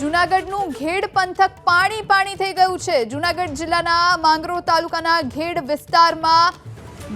જુનાગઢનું ઘેડ પંથક પાણી પાણી થઈ ગયું છે. જુનાગઢ જિલ્લાના માંગરોળ તાલુકાના ઘેડ વિસ્તારમાં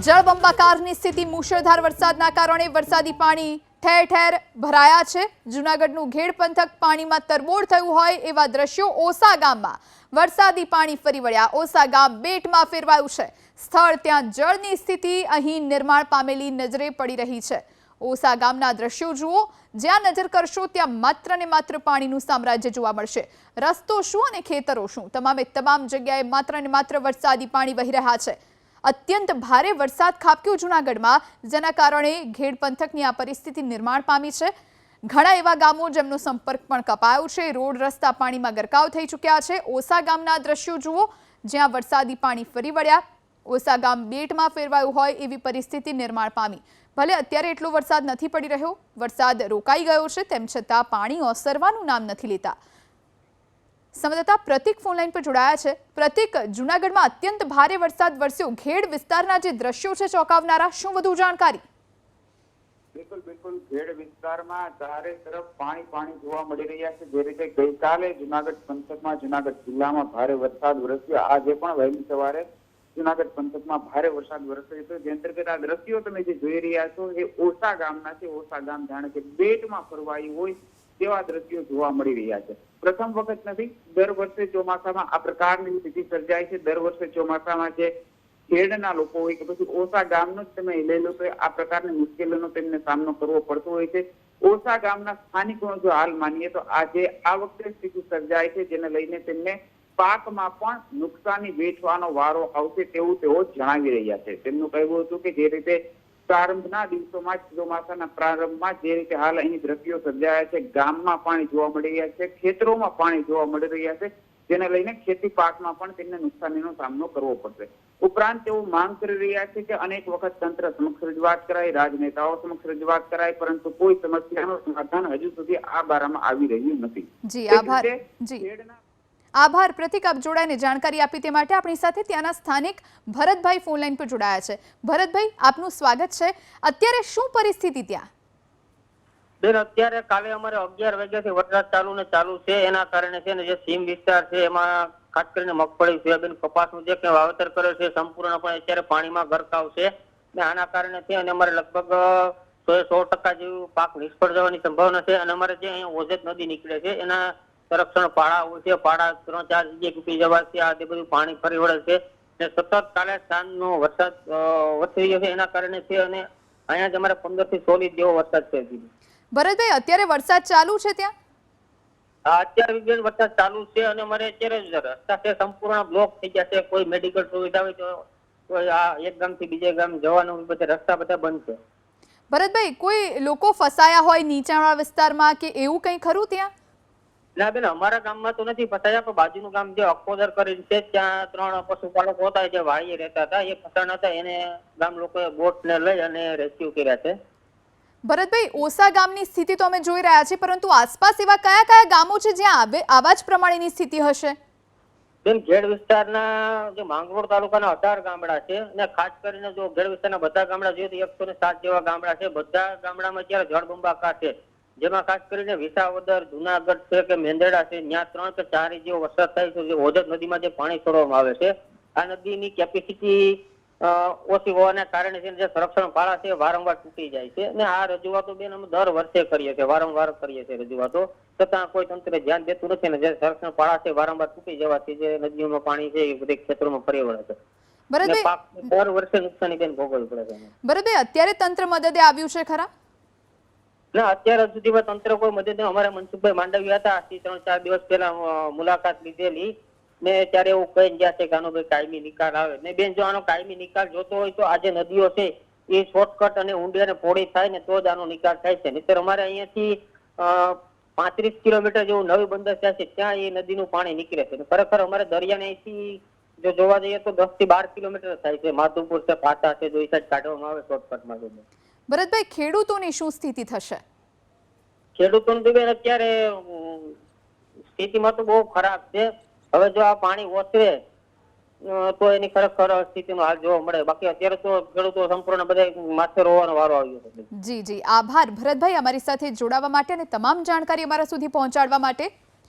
જળબંબાકારની સ્થિતિ મુશળધાર વરસાદના કારણે વરસાદી પાણી ઠેર ઠેર ભરાયા છે. જુનાગઢનું ઘેડ પંથક પાણીમાં તરબોળ થયું હોય એવા દ્રશ્યો ઓસા ગામમાં વરસાદી પાણી ફરી વળ્યા. ઓસા ગામ બેટમાં ફેરવાયું છે. સ્થળ ત્યાં જળની સ્થિતિ અહીં નિર્માણ પામેલી નજરે પડી રહી છે. ઓસા ગામના દ્રશ્યો જુઓ. જ્યાં નજર કરશો ત્યાં માત્ર ને માત્ર પાણીનું સામ્રાજ્ય જોવા મળશે. રસ્તો શું અને ખેતરો શું? તમામે તમામ જગ્યાએ માત્ર ને માત્ર વરસાદી પાણી વહી રહ્યા છે. અત્યંત ભારે વરસાદ ખાબક્યો જૂનાગઢમાં, જેના કારણે ઘેડ પંથકની આ પરિસ્થિતિ નિર્માણ પામી છે. ઘણા એવા ગામો જેમનો સંપર્ક પણ કપાયો છે. રોડ, રસ્તા પાણીમાં ગરકાવ થઈ ચૂક્યા છે. ઓસા ગામના દ્રશ્યો જુઓ. જ્યાં વરસાદી પાણી ફરી વળ્યા. ઓસા ગામ બેટમાં ફેરવાયું હોય એવી પરિસ્થિતિ નિર્માણ પામી. ભલે અત્યારે એટલો વરસાદ નથી પડી રહ્યો, વરસાદ રોકાઈ ગયો છે, તેમ છતાં પાણી ઓસરવાનું નામ નથી લેતા. સંવાદદાતા પ્રતિક ફોનલાઈન પર જોડાયા છે. પ્રતિક, જૂનાગઢમાં અત્યંત ભારે વરસાદ વરસ્યો. ઘેડ વિસ્તારના જે દ્રશ્યો છે ચોંકાવનારા, શું વધુ જાણકારી? બિલકુલ બિલકુલ. ખેડ વિસ્તારમાં ચારે તરફ પાણી પાણી જોવા મળી રહ્યા છે. જે રીતે ગઈકાલે જુનાગઢ પંથકમાં જુનાગઢ જિલ્લામાં ભારે વરસાદ વરસ્યો. આજે પણ વહેલી સવારે જુનાગઢ પંથકમાં ભારે વરસાદ વરસ્યો હતો જે અંતર્ગત આ દ્રશ્યો તમે જે જોઈ રહ્યા છો એ ઓસા ગામના છે. ઓસા ગામ જાણે કે બેટમાં ફરવાયું હોય તેવા દ્રશ્યો જોવા મળી રહ્યા છે. પ્રથમ વખત નથી, દર વર્ષે ચોમાસામાં આ પ્રકારની સ્થિતિ સર્જાય છે. દર વર્ષે ચોમાસામાં જે ખેડના લોકો હોય કે પછી ઓસા ગામનો જ તમે લઈ લો તો આ પ્રકારની મુશ્કેલીનો તેમને સામનો કરવો પડતો હોય છે. ઓસા ગામના સ્થાનિકોનો જો હાલ માનીએ તો આજે આ વખતે સ્થિતિ સર્જાય છે, જેને લઈને તેમને પાકમાં પણ નુકસાની વેઠવાનો વારો આવશે તેવું તેઓ જણાવી રહ્યા છે. તેમનું કહેવું હતું કે જે રીતે પ્રારંભના દિવસોમાં ચોમાસાના પ્રારંભમાં જે રીતે હાલ અહીં દ્રશ્યો સર્જાયા છે ગામમાં પાણી જોવા મળી રહ્યા છે ખેતરોમાં પાણી જોવા મળી રહ્યા છે જેને લઈને ખેતી પાકમાં પણ તેમને નુકસાનીનો સામનો કરવો પડશે. ઉપરાંત તેઓ માંગ કરી રહ્યા છે કે અનેક વખત તંત્ર સમક્ષ રજૂઆત કરાય રાજનેતાઓ સમક્ષ રજૂઆત કરાય પરંતુ કોઈ સમસ્યાનું સમાધાન હજુ સુધી આ બારામાં આવી રહ્યું નથી. જી આભાર. જી. આભાર પ્રતિક આપ જોડાઈને જાણકારી આપી તે માટે આપણી સાથે ત્યાંના સ્થાનિક ભરતભાઈ ફોનલાઈન પર જોડાયા છે. ભરતભાઈ, આપનું સ્વાગત છે. અત્યારે શું પરિસ્થિતિ ત્યાં? બેન, અત્યારે કાલે અમારે અગિયાર વાગ્યાથી વરસાદ ચાલુ ને ચાલુ છે. એના કારણે છે ને જે સીમ વિસ્તાર છે, એમાં ખાસ કરીને મગફળી સોયાબીન કપાસનું જે કંઈ વાવેતર કરે છે, સંપૂર્ણપણે અત્યારે પાણીમાં ગરકાવ છે ને આના કારણે છે અને અમારે લગભગ સો સો ટકા જેવું પાક નિષ્ફળ જવાની સંભાવના છે અને અમારે જે અહીંયા ઓજત નદી નીકળે છે, એના સંરક્ષણ હોય છે પાડા ત્રણ ચાર જગ્યાએ તૂટી જવાથી આ તે બધું પાણી ફરી વળે છે. ને સતત કાલે સાંજનો વરસાદ વધી વરસી રહ્યો છે એના કારણે છે અને અહીંયા જ અમારે પંદરથી સોળ ઇંચ જેવો વરસાદ છે. ભરતભાઈ અત્યારે વરસાદ ચાલુ છે ત્યાં? અત્યારે વિજ્ઞાન વરસાદ ચાલુ છે અને અમારે અત્યારે રસ્તા છે સંપૂર્ણ બ્લોક થઈ ગયા છે. કોઈ મેડિકલ સુવિધા હોય તો કોઈ આ એક ગામથી બીજે ગામ જવાનું બધા રસ્તા બધા બંધ છે. ભરતભાઈ કોઈ લોકો ફસાયા હોય નીચાણવાળા વિસ્તારમાં કે એવું કંઈ ખરું ત્યાં? ના બેન અમારા ગામમાં તો નથી ફસાયા પણ બાજુનું ગામ જે અકોદર કરીને છે ત્યાં ત્રણ પશુપાલકો હતા જે વાળીએ રહેતા હતા એ ફસાણ હતા એને ગામ લોકોએ બોટ ને લઈ અને રેસ્ક્યુ કર્યા છે. ભરતભાઈ ઓસા ગામની સ્થિતિ તો અમે જોઈ રહ્યા છીએ પરંતુ આસપાસ એવા કયા કયા ગામો છે જ્યાં આવે આવા જ પ્રમાણેની સ્થિતિ હશે? બેન ઘેડ વિસ્તારના જે માંગરોળ તાલુકાના અઢાર ગામડા છે અને ખાસ કરીને જો ઘેડ વિસ્તારના બધા ગામડા જોઈએ તો એકસો ને સાત જેવા ગામડા છે. બધા ગામડામાં અત્યારે જળબંબાકાર છે. જેમાં ખાસ કરીને વિસાવદર જુનાગઢ છે કે મેંદરડા છે ત્યાં ત્રણ કે ચાર ઇંચ જેવો વરસાદ થાય છે જે ઓજત નદીમાં જે પાણી છોડવામાં આવે છે. આ નદીની કેપેસિટી ઓછી હોવાના કારણે છે જે સંરક્ષણ પાળા છે વારંવાર તૂટી જાય છે. અને આ રજૂઆતો બેન અમે દર વર્ષે કરીએ છીએ વારંવાર કરીએ છીએ રજૂઆતો. છતાં કોઈ તંત્ર ધ્યાન દેતું નથી અને જે સંરક્ષણ પાળા છે વારંવાર તૂટી જવાથી જે નદીઓમાં પાણી છે એ બધી ખેતરોમાં ફરી વળે છે. ભરતભાઈ દર વર્ષે નુકસાની બેન ભોગવવી પડે છે. ભરતભાઈ અત્યારે તંત્ર મદદે આવ્યું છે ખરા? ના, અત્યાર સુધીમાં તંત્ર કોઈ મદદ. અમારા મનસુખભાઈ માંડવી હતા. આજથી ત્રણ ચાર દિવસ પહેલા મુલાકાત લીધેલી. ને ત્યારે એવું કહી ગયા છે કે આનો ભાઈ કાયમી નિકાલ આવે. ને બેન, જો આનો કાયમી નિકાલ જોતો હોય તો આજે નદીઓ છે, એ શોર્ટકટ અને ઊંડી અને પોળી થાય ને તો જ આનો નિકાલ થાય છે. નહીતર અમારે અહીંયાથી પાંત્રીસ કિલોમીટર જેવું નવી બંદર થયા છે, ત્યાં એ નદીનું પાણી નીકળે છે. ખરેખર અમારે દરિયાને અહીંથી જો જોવા જઈએ તો દસથી બાર કિલોમીટર થાય છે. માધુપુર છે પાટા છે જો સાઈડ કાઢવામાં આવે શોર્ટકટમાં જો ભરતભાઈ ખેડૂતોની શું સ્થિતિ થશે? ખેડૂતોની બેન અત્યારે સ્થિતિમાં તો બહુ ખરાબ છે. હવે જો આ પાણી ઓસરે તો એની ખરેખર સ્થિતિનો હાલ જોવા મળે. બાકી અત્યારે તો ખેડૂતો સંપૂર્ણ બધા માથે રોવાનો વારો આવ્યો છે. જી જી. આભાર. ભરતભાઈ અમારી સાથે જોડાવા માટે અને તમામ જાણકારી અમારા સુધી પહોંચાડવા માટે